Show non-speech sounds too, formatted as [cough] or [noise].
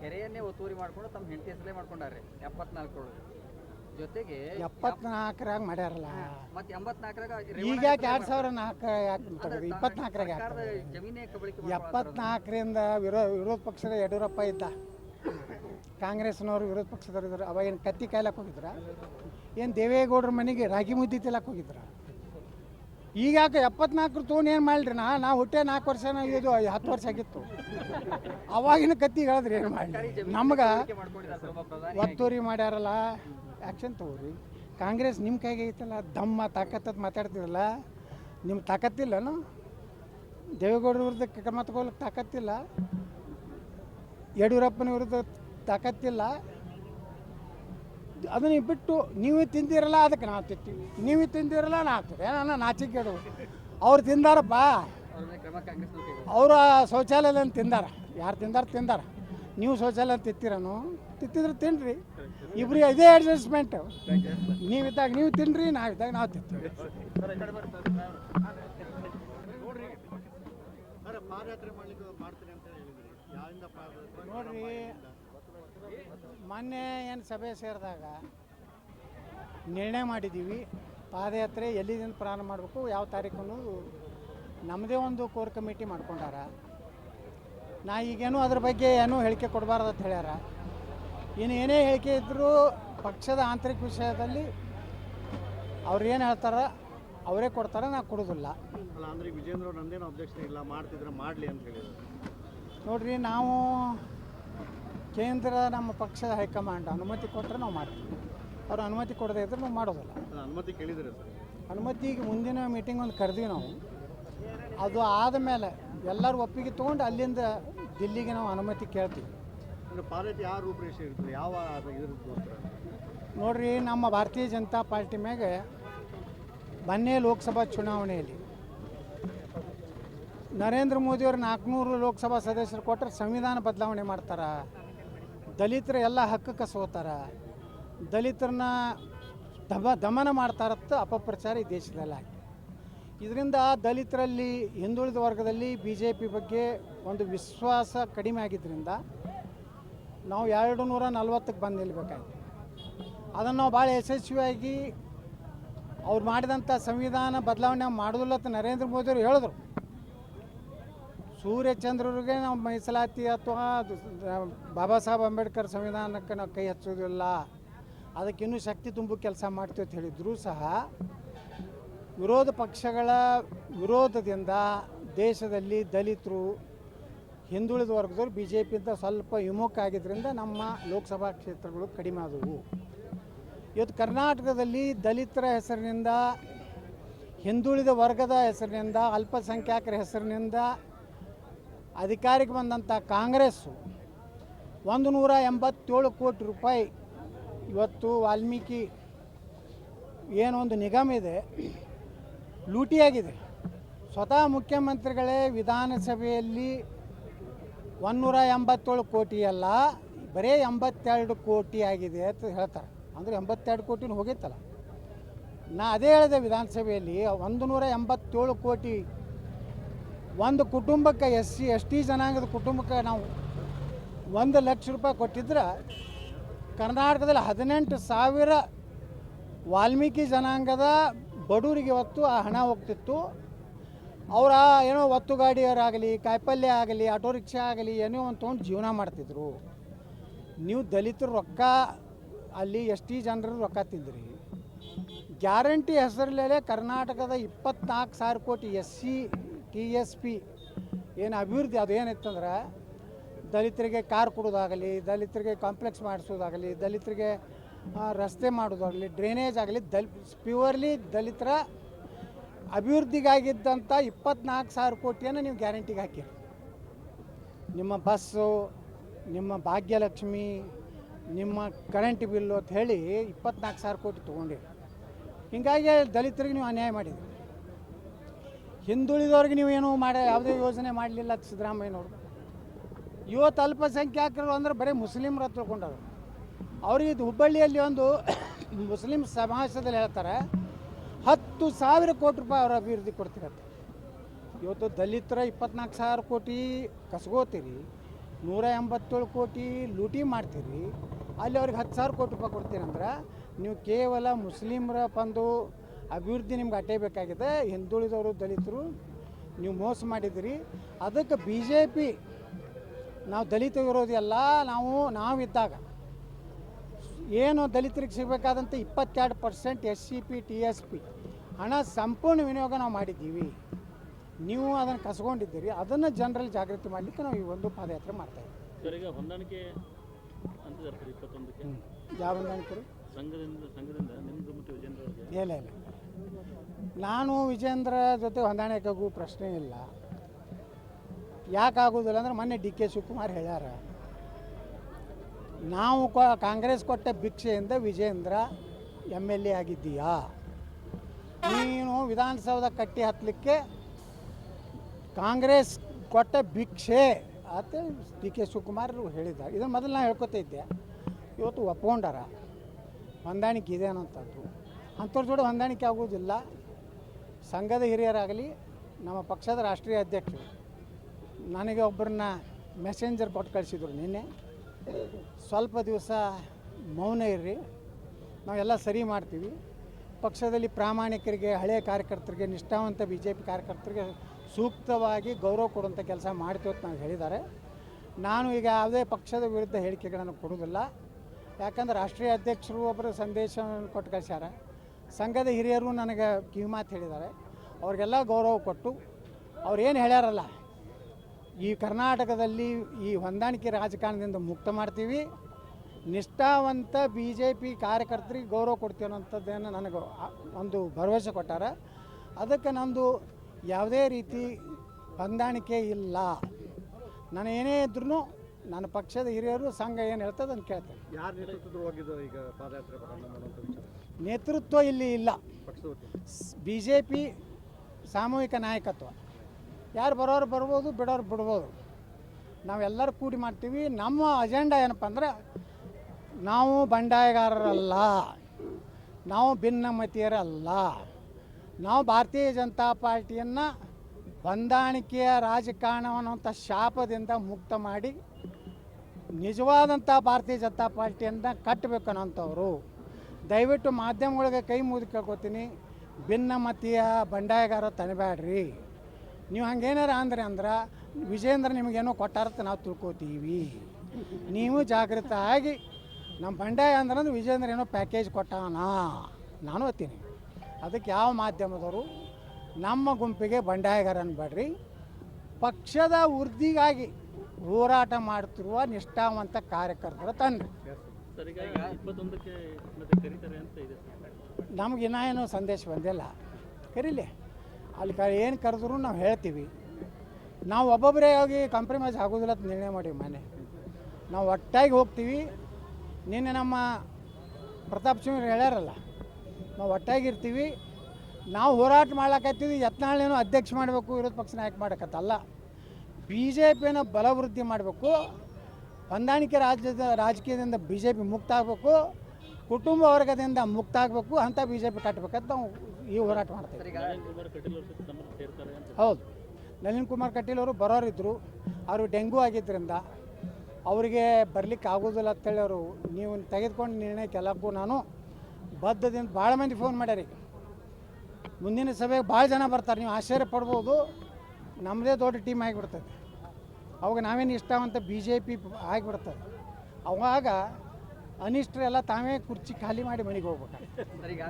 ಕೆರೆಯನ್ನೇ ಒತ್ತುವರಿ ಮಾಡ್ಕೊಂಡು ತಮ್ಮ ಹೆಂಡತಿ ಹೆಸರೇ ಮಾಡ್ಕೊಂಡಾರೆ ಎಪ್ಪತ್ನಾಲ್ಕರೊಳಗೆ. ಜೊತೆಗೆ ಎಪ್ಪತ್ನಾಲ್ಕರಾಗ ಮಾಡ್ಯಾರಲ್ಲ. ಮತ್ತೆ ಎಂಬತ್ನಾಲ್ಕರಾಗ ಈಗ ಯಾಕೆ ಎರಡು ಸಾವಿರ ನಾಲ್ಕು ಯಾಕೆ ತೆಗೆದು ಇಪ್ಪತ್ನಾಲ್ಕರಾಗ ಜಮೀನೇ ಕಬಳಿಕೆ. ಎಪ್ಪತ್ನಾಲ್ಕರಿಂದ ವಿರೋ ವಿರೋಧ ಪಕ್ಷದ ಯಡಿಯೂರಪ್ಪ ಇದ್ದ. ಕಾಂಗ್ರೆಸ್ನವರು ವಿರೋಧ ಪಕ್ಷದವ್ರು ಅವಾಗ ಏನು ಕತ್ತಿ ಕಾಯ್ಲಕ್ಕೆ ಹೋಗಿದ್ರ? ಏನು ದೇವೇಗೌಡರ ಮನೆಗೆ ರಾಗಿ ಮುದ್ದೆ ತಿಲ್ಲಕ್ಕೆ ಹೋಗಿದ್ರ? ಈಗ ಯಾಕೆ ಎಪ್ಪತ್ನಾಲ್ಕರ ತೋನ್ ಏನು ಮಾಡ್ರಿ ನಾ ನಾ ಹುಟ್ಟೆ ನಾಲ್ಕು ವರ್ಷನ ಇದು ಹತ್ತು ವರ್ಷ ಆಗಿತ್ತು. ಅವಾಗಿನ ಕತ್ತಿ ಹೇಳಿದ್ರಿ ಏನು ಮಾಡಲಿ? ನಮ್ಗೆ ಒತ್ತೂರಿ ಮಾಡ್ಯಾರಲ್ಲ ಆ್ಯಕ್ಷನ್ ತಗೋರಿ. ಕಾಂಗ್ರೆಸ್ ನಿಮ್ಮ ಕೈಗೆ ಐತಲ್ಲ ದಮ್ಮ ತಾಕತ್ತತ್ ಮಾತಾಡ್ತಿರಲ್ಲ ನಿಮ್ಮ ತಾಕತ್ತಿಲ್ಲನು? ದೇವೇಗೌಡರ ವಿರುದ್ಧ ಕ್ರಮ ತಗೊಳಕ್ಕೆ ತಾಕತ್ತಿಲ್ಲ. ಯಡಿಯೂರಪ್ಪನ ವಿರುದ್ಧ ತಾಕತ್ತಿಲ್ಲ. ಅದನ್ನ ಬಿಟ್ಟು ನೀವೇ ತಿಂದಿರಲ್ಲ ಅದಕ್ಕೆ ನಾವು ತಿಂತೀವಿ. ನೀವೇ ತಿಂದಿರಲ್ಲ ನಾವು ತಿಂತೀವಿ. ನಾಚಿಕ್ ನಾಚಿಕೆಡು ಅವ್ರು ತಿಂದಾರಪ್ಪ. ಅವ್ರ ಶೌಚಾಲಯದಲ್ಲಿ ತಿಂದಾರ. ಯಾರು ತಿಂದಾರ ತಿಂದಾರ. ನೀವು ಶೌಚಾಲಯ ತಿಂತೀರನು? ತಿಂತಿದ್ರೆ ತಿನ್ರಿ. ಇಬ್ರಿಗೆ ಇದೇ ಅಡ್ಜಸ್ಟ್ಮೆಂಟ್ ನೀವಿದ್ದಾಗ ನೀವು ತಿನ್ರಿ ನಾವಿದ್ದಾಗ ನಾವು ತಿಂತೀವಿ. ನೋಡ್ರಿ ಮೊನ್ನೆ ಏನು ಸಭೆ ಸೇರಿದಾಗ ನಿರ್ಣಯ ಮಾಡಿದ್ದೀವಿ ಪಾದಯಾತ್ರೆ ಎಲ್ಲಿದಿಂದ ಪ್ರಾರಂಭ ಮಾಡಬೇಕು ಯಾವ ತಾರೀಕು ಅನ್ನೋದು ನಮ್ಮದೇ ಒಂದು ಕೋರ್ ಕಮಿಟಿ ಮಾಡ್ಕೊಂಡಾರ. ನಾ ಈಗೇನು ಅದ್ರ ಬಗ್ಗೆ ಏನೂ ಹೇಳಿಕೆ ಕೊಡಬಾರ್ದು ಅಂತ ಹೇಳ್ಯಾರ. ಇನ್ನು ಏನೇ ಹೇಳಿಕೆ ಇದ್ದರೂ ಪಕ್ಷದ ಆಂತರಿಕ ವಿಷಯದಲ್ಲಿ ಅವ್ರು ಏನು ಹೇಳ್ತಾರ ಅವರೇ ಕೊಡ್ತಾರೆ ನಾ ಕೊಡೋದಿಲ್ಲ. ಅಲ್ಲ ಅಂದ್ರೆ ವಿಜೇಂದ್ರ ಅವ್ರು ನಂದೇನು ಅಬ್ಜೆಕ್ಷನ್ ಇಲ್ಲ ಮಾಡ್ತಿದ್ರೆ ಮಾಡಲಿ ಅಂತ ಹೇಳಿದ್ರು. ನೋಡ್ರಿ ನಾವು ಕೇಂದ್ರ ನಮ್ಮ ಪಕ್ಷದ ಹೈಕಮಾಂಡ್ ಅನುಮತಿ ಕೊಟ್ಟರೆ ನಾವು ಮಾಡ್ತೀವಿ. ಅವ್ರು ಅನುಮತಿ ಕೊಡದೇ ಇದ್ರೆ ನಾವು ಮಾಡೋದಿಲ್ಲ. ಅನುಮತಿ ಕೇಳಿದ್ರೆ ಸರ್? ಅನುಮತಿಗೆ ಮುಂದಿನ ಮೀಟಿಂಗ್ ಒಂದು ಕರೆದ್ವಿ ನಾವು. ಅದು ಆದಮೇಲೆ ಎಲ್ಲರೂ ಒಪ್ಪಿಗೆ ತೊಗೊಂಡು ಅಲ್ಲಿಂದ ದಿಲ್ಲಿಗೆ ನಾವು ಅನುಮತಿ ಕೇಳ್ತೀವಿ. ಅಂದ್ರೆ ಪಾದಯಾತ್ರೆ ಯಾವ ರೂಪರೇಷೆ ಇರ್ತದೆ? ಯಾವ ಇದ್ರಗೋಸ್ಕರ ನೋಡ್ರಿ ನಮ್ಮ ಭಾರತೀಯ ಜನತಾ ಪಾರ್ಟಿ ಮ್ಯಾಗೆ ಮೊನ್ನೆ ಲೋಕಸಭಾ ಚುನಾವಣೆಯಲ್ಲಿ ನರೇಂದ್ರ ಮೋದಿಯವರು ನಾಲ್ಕುನೂರು ಲೋಕಸಭಾ ಸದಸ್ಯರು ಕೊಟ್ಟರೆ ಸಂವಿಧಾನ ಬದಲಾವಣೆ ಮಾಡ್ತಾರೆ? ದಲಿತರ ಎಲ್ಲ ಹಕ್ಕು ಸೋತಾರ. ದಲಿತರನ್ನ ದಮ, ದಮನ ಮಾಡ್ತಾರತ್ತ ಅಪಪ್ರಚಾರ ಈ ದೇಶದಲ್ಲಿ ಆಗಿದೆ ಇದರಿಂದ ದಲಿತರಲ್ಲಿ ಹಿಂದುಳಿದ ವರ್ಗದಲ್ಲಿ ಬಿ ಜೆ ಪಿ ಬಗ್ಗೆ ಒಂದು ವಿಶ್ವಾಸ ಕಡಿಮೆ ಆಗಿದ್ದರಿಂದ ನಾವು ಎರಡು ನೂರ ನಲ್ವತ್ತಕ್ಕೆ ಬಂದು ನಿಲ್ಬೇಕಾಯ್ತು. ಅದನ್ನು ನಾವು ಭಾಳ ಯಶಸ್ವಿಯಾಗಿ ಅವ್ರು ಮಾಡಿದಂಥ ಸಂವಿಧಾನ ಬದಲಾವಣೆ ಮಾಡೋದಿಲ್ಲ ಅಂತ ನರೇಂದ್ರ ಮೋದಿಯವರು ಹೇಳಿದ್ರು. ಸೂರ್ಯಚಂದ್ರರಿಗೆ ನಾವು ಮೀಸಲಾತಿ ಅಥವಾ ಬಾಬಾ ಸಾಹೇಬ್ ಅಂಬೇಡ್ಕರ್ ಸಂವಿಧಾನಕ್ಕೆ ನಾವು ಕೈ ಹಚ್ಚೋದಿಲ್ಲ. ಅದಕ್ಕಿನ್ನೂ ಶಕ್ತಿ ತುಂಬು ಕೆಲಸ ಮಾಡ್ತೀವಿ ಅಂತ ಹೇಳಿದ್ರು ಸಹ ವಿರೋಧ ಪಕ್ಷಗಳ ವಿರೋಧದಿಂದ ದೇಶದಲ್ಲಿ ದಲಿತರು ಹಿಂದುಳಿದ ವರ್ಗದವರು ಬಿ ಜೆ ಪಿಯಿಂದ ಸ್ವಲ್ಪ ವಿಮುಖ ಆಗಿದ್ದರಿಂದ ನಮ್ಮ ಲೋಕಸಭಾ ಕ್ಷೇತ್ರಗಳು ಕಡಿಮೆ ಆದವು. ಇವತ್ತು ಕರ್ನಾಟಕದಲ್ಲಿ ದಲಿತರ ಹೆಸರಿನಿಂದ ಹಿಂದುಳಿದ ವರ್ಗದ ಹೆಸರಿನಿಂದ ಅಲ್ಪಸಂಖ್ಯಾತರ ಹೆಸರಿನಿಂದ ಅಧಿಕಾರಕ್ಕೆ ಬಂದಂಥ ಕಾಂಗ್ರೆಸ್ಸು ಒಂದು ನೂರ ಎಂಬತ್ತೇಳು ಕೋಟಿ ರೂಪಾಯಿ ಇವತ್ತು ವಾಲ್ಮೀಕಿ ಏನೊಂದು ನಿಗಮ ಇದೆ, ಲೂಟಿಯಾಗಿದೆ. ಸ್ವತಃ ಮುಖ್ಯಮಂತ್ರಿಗಳೇ ವಿಧಾನಸಭೆಯಲ್ಲಿ ಒಂದೂರ ಎಂಬತ್ತೇಳು ಕೋಟಿ ಅಲ್ಲ, ಬರೀ ಎಂಬತ್ತೆರಡು ಕೋಟಿ ಆಗಿದೆ ಅಂತ ಹೇಳ್ತಾರೆ. ಅಂದರೆ ಎಂಬತ್ತೆರಡು ಕೋಟಿನೂ ಹೋಗಿತ್ತಲ್ಲ. ನಾ ಅದೇ ಹೇಳಿದೆ ವಿಧಾನಸಭೆಯಲ್ಲಿ, ಒಂದು ನೂರ ಎಂಬತ್ತೇಳು ಕೋಟಿ ಒಂದು ಕುಟುಂಬಕ್ಕೆ ಎಸ್ ಸಿ, ಎಸ್ ಟಿ ಜನಾಂಗದ ಕುಟುಂಬಕ್ಕೆ ನಾವು ಒಂದು ಲಕ್ಷ ರೂಪಾಯಿ ಕೊಟ್ಟಿದ್ರೆ ಕರ್ನಾಟಕದಲ್ಲಿ ಹದಿನೆಂಟು ಸಾವಿರ ವಾಲ್ಮೀಕಿ ಜನಾಂಗದ ಬಡವರಿಗೆ ಇವತ್ತು ಆ ಹಣ ಹೋಗ್ತಿತ್ತು. ಅವರ ಏನೋ ಒತ್ತು ಗಾಡಿಯವರಾಗಲಿ ಕಾಯಿಪಲ್ಯ ಆಗಲಿ, ಆಟೋ ರಿಕ್ಷಾ ಆಗಲಿ, ಏನೋ ಒಂದು ತೊಗೊಂಡು ಜೀವನ ಮಾಡ್ತಿದ್ರು. ನೀವು ದಲಿತರು ರೊಕ್ಕ, ಅಲ್ಲಿ ಎಸ್ ಟಿ ಜನರು ರೊಕ್ಕ ತಿಂದ್ರಿ. ಗ್ಯಾರಂಟಿ ಹೆಸರಲ್ಲೇ ಕರ್ನಾಟಕದ ಇಪ್ಪತ್ನಾಲ್ಕು ಸಾವಿರ ಕೋಟಿ S C T S P ಏನು ಅಭಿವೃದ್ಧಿ ಅದು ಏನಿತ್ತಂದ್ರೆ ದಲಿತರಿಗೆ ಕಾರ್ ಕೊಡೋದಾಗಲಿ, ದಲಿತರಿಗೆ ಕಾಂಪ್ಲೆಕ್ಸ್ ಮಾಡಿಸೋದಾಗಲಿ, ದಲಿತರಿಗೆ ರಸ್ತೆ ಮಾಡೋದಾಗಲಿ ಡ್ರೈನೇಜ್ ಆಗಲಿ, ದಲ್ ಪ್ಯೂರ್ಲಿ ದಲಿತರ ಅಭಿವೃದ್ಧಿಗಾಗಿದ್ದಂಥ ಇಪ್ಪತ್ನಾಲ್ಕು ಸಾವಿರ ಕೋಟಿಯನ್ನು ನೀವು ಗ್ಯಾರಂಟಿಗೆ ಹಾಕಿರಿ. ನಿಮ್ಮ ಬಸ್ಸು ನಿಮ್ಮ ಭಾಗ್ಯಲಕ್ಷ್ಮಿ, ನಿಮ್ಮ ಕರೆಂಟ್ ಬಿಲ್ಲು ಅಂತ ಹೇಳಿ ಇಪ್ಪತ್ನಾಲ್ಕು ಸಾವಿರ ಕೋಟಿ ತೊಗೊಂಡಿರಿ. ಹೀಗಾಗಿ ದಲಿತರಿಗೆ ನೀವು ಅನ್ಯಾಯ ಮಾಡಿದ್ರಿ. ಹಿಂದುಳಿದವ್ರಿಗೆ ನೀವು ಏನು ಮಾಡ ಯಾವುದೇ ಯೋಜನೆ ಮಾಡಲಿಲ್ಲ ಸಿದ್ದರಾಮಯ್ಯನವರು. ಇವತ್ತು ಅಲ್ಪಸಂಖ್ಯಾತರು ಅಂದ್ರೆ ಬರೀ ಮುಸ್ಲಿಮ್ರ ಹತ್ರ ತಿಳ್ಕೊಂಡವ್ರು ಅವ್ರಿಗೆ ಇದು ಹುಬ್ಬಳ್ಳಿಯಲ್ಲಿ ಒಂದು [coughs] ಮುಸ್ಲಿಂ ಸಮಾಜದಲ್ಲಿ ಹೇಳ್ತಾರೆ, ಹತ್ತು ಸಾವಿರ ಕೋಟಿ ರೂಪಾಯಿ ಅವ್ರ ಅಭಿವೃದ್ಧಿ ಕೊಡ್ತಿರತ್ತೆ. ಇವತ್ತು ದಲಿತರ ಇಪ್ಪತ್ನಾಲ್ಕು ಸಾವಿರ ಕೋಟಿ ಕಸ್ಕೋತೀರಿ, ನೂರ ಎಂಬತ್ತೇಳು ಕೋಟಿ ಲೂಟಿ ಮಾಡ್ತೀರಿ, ಅಲ್ಲಿ ಅವ್ರಿಗೆ ಹತ್ತು ಸಾವಿರ ಕೋಟಿ ರೂಪಾಯಿ ಕೊಡ್ತೀರಂದ್ರೆ, ನೀವು ಕೇವಲ ಮುಸ್ಲಿಮರ ಬಂದು ಅಭಿವೃದ್ಧಿ ನಿಮ್ಗೆ ಅಟ್ಟೇ ಬೇಕಾಗಿದೆ. ಹಿಂದುಳಿದವರು ದಲಿತರು ನೀವು ಮೋಸ ಮಾಡಿದಿರಿ ಅದಕ್ಕೆ ಬಿ ಜೆ ಪಿ ನಾವು ದಲಿತ ವಿರೋಧಿ ಅಲ್ಲ ನಾವು ನಾವಿದ್ದಾಗ ಏನು ದಲಿತರಿಗೆ ಸಿಗಬೇಕಾದಂಥ ಇಪ್ಪತ್ತೆರಡು percent S C P T S P ಹಣ ಸಂಪೂರ್ಣ ವಿನಿಯೋಗ ನಾವು ಮಾಡಿದ್ದೀವಿ. ನೀವು ಅದನ್ನು ಕಸ್ಕೊಂಡಿದ್ದೀರಿ. ಅದನ್ನು ಜನರಲ್ಲಿ ಜಾಗೃತಿ ಮಾಡಲಿಕ್ಕೆ ನಾವು ಈ ಒಂದು ಪಾದಯಾತ್ರೆ ಮಾಡ್ತಾಯಿದ್ದೀವಿ ಇದ್ದೀವಿ. ಹೊಂದಾಣಿಕೆ ಯಾವ ಹೊಂದಾಣಿಕೆ ಇಲ್ಲ ಇಲ್ಲ. ನಾನು ವಿಜೇಂದ್ರ ಜೊತೆ ಹೊಂದಾಣಿಕೆಗೂ ಪ್ರಶ್ನೆ ಇಲ್ಲ. ಯಾಕೆ ಆಗೋದಿಲ್ಲ ಅಂದ್ರೆ ಮೊನ್ನೆ ಡಿ ಕೆ ಶಿವಕುಮಾರ್ ಹೇಳ್ಯಾರ, ನಾವು ಕಾಂಗ್ರೆಸ್ ಕೊಟ್ಟ ಭಿಕ್ಷೆಯಿಂದ ವಿಜೇಂದ್ರ ಎಂ ಎಲ್ ಎ ಆಗಿದ್ದೀಯಾ? ನೀನು ವಿಧಾನಸೌಧ ಕಟ್ಟಿ ಹತ್ತಲಿಕ್ಕೆ ಕಾಂಗ್ರೆಸ್ ಕೊಟ್ಟ ಭಿಕ್ಷೆ, ಅಂತ ಡಿ ಕೆ ಶಿವಕುಮಾರ್ ಹೇಳಿದ್ದ ಇದನ್ನು ಮೊದಲು ನಾನು ಹೇಳ್ಕೊತಾ ಇದ್ದೆ. ಇವತ್ತು ಒಪ್ಕೊಂಡಾರ ಹೊಂದಾಣಿಕೆ ಇದೆ ಅನ್ನೋಂಥದ್ದು. ಅಂಥವ್ರ ಜೋಡಿ ಹೊಂದಾಣಿಕೆ ಆಗುವುದಿಲ್ಲ. ಸಂಘದ ಹಿರಿಯರಾಗಲಿ, ನಮ್ಮ ಪಕ್ಷದ ರಾಷ್ಟ್ರೀಯ ಅಧ್ಯಕ್ಷರು. ನನಗೆ ಒಬ್ಬರನ್ನ ಮೆಸೆಂಜರ್ ಕೊಟ್ಟು ಕಳಿಸಿದ್ರು ನಿನ್ನೆ. ಸ್ವಲ್ಪ ದಿವಸ ಮೌನ ಇರ್ರಿ. ನಾವೆಲ್ಲ ಸರಿ ಮಾಡ್ತೀವಿ. ಪಕ್ಷದಲ್ಲಿ ಪ್ರಾಮಾಣಿಕರಿಗೆ ಹಳೆಯ ಕಾರ್ಯಕರ್ತರಿಗೆ, ನಿಷ್ಠಾವಂತ ಬಿ ಜೆ ಪಿ ಕಾರ್ಯಕರ್ತರಿಗೆ ಸೂಕ್ತವಾಗಿ ಗೌರವ ಕೊಡುವಂಥ ಕೆಲಸ ಮಾಡ್ತೀವಿ ಅಂತ ನಾವು ಹೇಳಿದ್ದಾರೆ. ನಾನು ಈಗ ಯಾವುದೇ ಪಕ್ಷದ ವಿರುದ್ಧ ಹೇಳಿಕೆಗಳನ್ನು ಕೊಡುವುದಿಲ್ಲ. ಯಾಕಂದ್ರೆ ರಾಷ್ಟ್ರೀಯ ಅಧ್ಯಕ್ಷರು ಒಬ್ಬರು ಸಂದೇಶವನ್ನು ಕೊಟ್ಟು ಕಳಿಸ್ಯಾರ. ಸಂಘದ ಹಿರಿಯರು ನನಗೆ ಕಿವಿಮಾತು ಹೇಳಿದ್ದಾರೆ. ಅವ್ರಿಗೆಲ್ಲ ಗೌರವ ಕೊಟ್ಟು ಅವ್ರು ಏನು ಹೇಳ್ಯಾರಲ್ಲ, ಈ ಕರ್ನಾಟಕದಲ್ಲಿ ಈ ಹೊಂದಾಣಿಕೆ ರಾಜಕಾರಣದಿಂದ ಮುಕ್ತ ಮಾಡ್ತೀವಿ. ನಿಷ್ಠಾವಂತ ಬಿ ಜೆ ಪಿ ಕಾರ್ಯಕರ್ತರಿಗೆ ಗೌರವ ಕೊಡ್ತೀವಿ ಅನ್ನೋಂಥದ್ದೇನು ನನಗೆ ಒಂದು ಭರವಸೆ ಕೊಟ್ಟಾರ. ಅದಕ್ಕೆ ನಮ್ಮದು ಯಾವುದೇ ರೀತಿ ಹೊಂದಾಣಿಕೆ ಇಲ್ಲ. ನಾನು ಏನೇ ಇದ್ರೂ ನನ್ನ ಪಕ್ಷದ ಹಿರಿಯರು ಸಂಘ ಏನು ಹೇಳ್ತದೆ ಅಂತ ಕೇಳ್ತೇನೆ. ಯಾರು ಈಗ ಪಾದಯಾತ್ರೆ ನೇತೃತ್ವ ಇಲ್ಲಿ ಇಲ್ಲ. ಬಿ ಜೆ ಪಿ ಸಾಮೂಹಿಕ ನಾಯಕತ್ವ. ಯಾರು ಬರೋರು ಬರ್ಬೋದು, ಬಿಡೋರು ಬಿಡ್ಬೋದು. ನಾವೆಲ್ಲರೂ ಕೂಡಿ ಮಾಡ್ತೀವಿ. ನಮ್ಮ ಅಜೆಂಡಾ ಏನಪ್ಪ ಅಂದ್ರೆ ನಾವು ಬಂಡಾಯಗಾರರಲ್ಲ. ನಾವು ಭಿನ್ನಮತೀಯರಲ್ಲ. ನಾವು ಭಾರತೀಯ ಜನತಾ ಪಾರ್ಟಿಯನ್ನು ಹೊಂದಾಣಿಕೆಯ ರಾಜಕಾರಣವನ್ನುವಂಥ ಶಾಪದಿಂದ ಮುಕ್ತ ಮಾಡಿ ನಿಜವಾದಂಥ ಭಾರತೀಯ ಜನತಾ ಪಾರ್ಟಿಯನ್ನು ಕಟ್ಟಬೇಕು ಅನ್ನೋಂಥವ್ರು. ದಯವಿಟ್ಟು ಮಾಧ್ಯಮಗಳಿಗೆ ಕೈ ಮುಗಿದು ಕೇಳ್ಕೊತೀನಿ. ಭಿನ್ನಮತೀಯ ಬಂಡಾಯಗಾರ ತನಬೇಡ್ರಿ ನೀವು ಹಂಗೇನಾರ ಅಂದ್ರೆ ಅಂದ್ರೆ ವಿಜೇಂದ್ರ ನಿಮಗೇನೋ ಕೊಟ್ಟಾರತ್ತ ನಾವು ತಿಳ್ಕೊತೀವಿ. ನೀವು ಜಾಗೃತ ಆಗಿ ನಮ್ಮ ಬಂಡಾಯ ಅಂದ್ರೆ ವಿಜೇಂದ್ರ ಏನೋ ಪ್ಯಾಕೇಜ್ ಕೊಟ್ಟಾನ. ನಾನು ಓದ್ತೀನಿ ಅದಕ್ಕೆ ಯಾವ ಮಾಧ್ಯಮದವರು, ನಮ್ಮ ಗುಂಪಿಗೆ ಬಂಡಾಯಗಾರ ಅನ್ಬೇಡ್ರಿ ಪಕ್ಷದ ವೃದ್ಧಿಗಾಗಿ ಹೋರಾಟ ಮಾಡುತ್ತಿರುವ ನಿಷ್ಠಾವಂತ ಕಾರ್ಯಕರ್ತರ ತಂಡ್ರಿ ನಮ್ಗೆ ಇನ್ನೂ ಏನು ಸಂದೇಶ ಬಂದಿಲ್ಲ. ಕರೀಲಿ. ಅಲ್ಲಿ ಕ ಏನು ಕರೆದ್ರು ನಾವು ಹೇಳ್ತೀವಿ. ನಾವು ಒಬ್ಬೊಬ್ಬರೇ ಹೋಗಿ ಕಾಂಪ್ರಮೈಸ್ ಆಗೋದಿಲ್ಲ ಅಂತ ನಿರ್ಣಯ ಮಾಡಿ ಮನೆ. ನಾವು ಒಟ್ಟಾಗಿ ಹೋಗ್ತೀವಿ. ನಿನ್ನೆ ನಮ್ಮ ಪ್ರತಾಪ್ ಸಿಂಗ್ ಹೇಳ್ಯಾರಲ್ಲ ನಾವು ಒಟ್ಟಾಗಿರ್ತೀವಿ ನಾವು ಹೋರಾಟ ಮಾಡ್ಲಕತ್ತೀವಿ ಯತ್ನಾಳೇನೋ ಅಧ್ಯಕ್ಷ ಮಾಡಬೇಕು ವಿರೋಧ ಪಕ್ಷ ನಾಯಕ ಮಾಡಕತ್ತಲ್ಲ ಬಿ ಜೆ ಪಿಯನ್ನು ಬಲವೃದ್ಧಿ ಮಾಡಬೇಕು. ಹೊಂದಾಣಿಕೆ ರಾಜ್ಯದ ರಾಜಕೀಯದಿಂದ ಬಿ ಜೆ ಪಿ ಮುಕ್ತ ಆಗಬೇಕು ಕುಟುಂಬ ವರ್ಗದಿಂದ ಮುಕ್ತ ಆಗಬೇಕು ಅಂತ ಬಿ ಜೆ ಪಿ ಕಟ್ಟಬೇಕಂತ ನಾವು ಈ ಹೋರಾಟ ಮಾಡ್ತೀವಿ. ಹೌದು. ನಳಿನ್ ಕುಮಾರ್ ಕಟೀಲ್ ಅವರು ಬರೋರಿದ್ದರು ಅವರು ಡೆಂಗೂ ಆಗಿದ್ದರಿಂದ ಅವರಿಗೆ ಬರಲಿಕ್ಕೆ ಆಗೋದಿಲ್ಲ ಅಂತೇಳಿ ಅವರು ನೀವು ತೆಗೆದುಕೊಂಡು ನಿರ್ಣಯ ಎಲ್ಲಕ್ಕೂ ನಾನು ಬದ್ಧದಿಂದ ಭಾಳ ಮಂದಿ ಫೋನ್ ಮಾಡ್ಯಾರಿ ಮುಂದಿನ ಸಭೆಗೆ ಭಾಳ ಜನ ಬರ್ತಾರೆ. ನೀವು ಆಶ್ಚರ್ಯ ಪಡ್ಬೋದು. ನಮ್ಮದೇ ದೊಡ್ಡ ಟೀಮ್ ಆಗಿಬಿಡ್ತದೆ ಅವಾಗ ನಾವೇನು ಇಷ್ಟವಂತ ಬಿ ಜೆ ಪಿ ಆಗಿಬಿಡ್ತದೆ. ಅವಾಗ ಅನಿಷ್ಟರೆಲ್ಲ ತಾವೇ ಕುರ್ಚಿ ಖಾಲಿ ಮಾಡಿ ಮನೆಗೆ ಸರ್, ಈಗ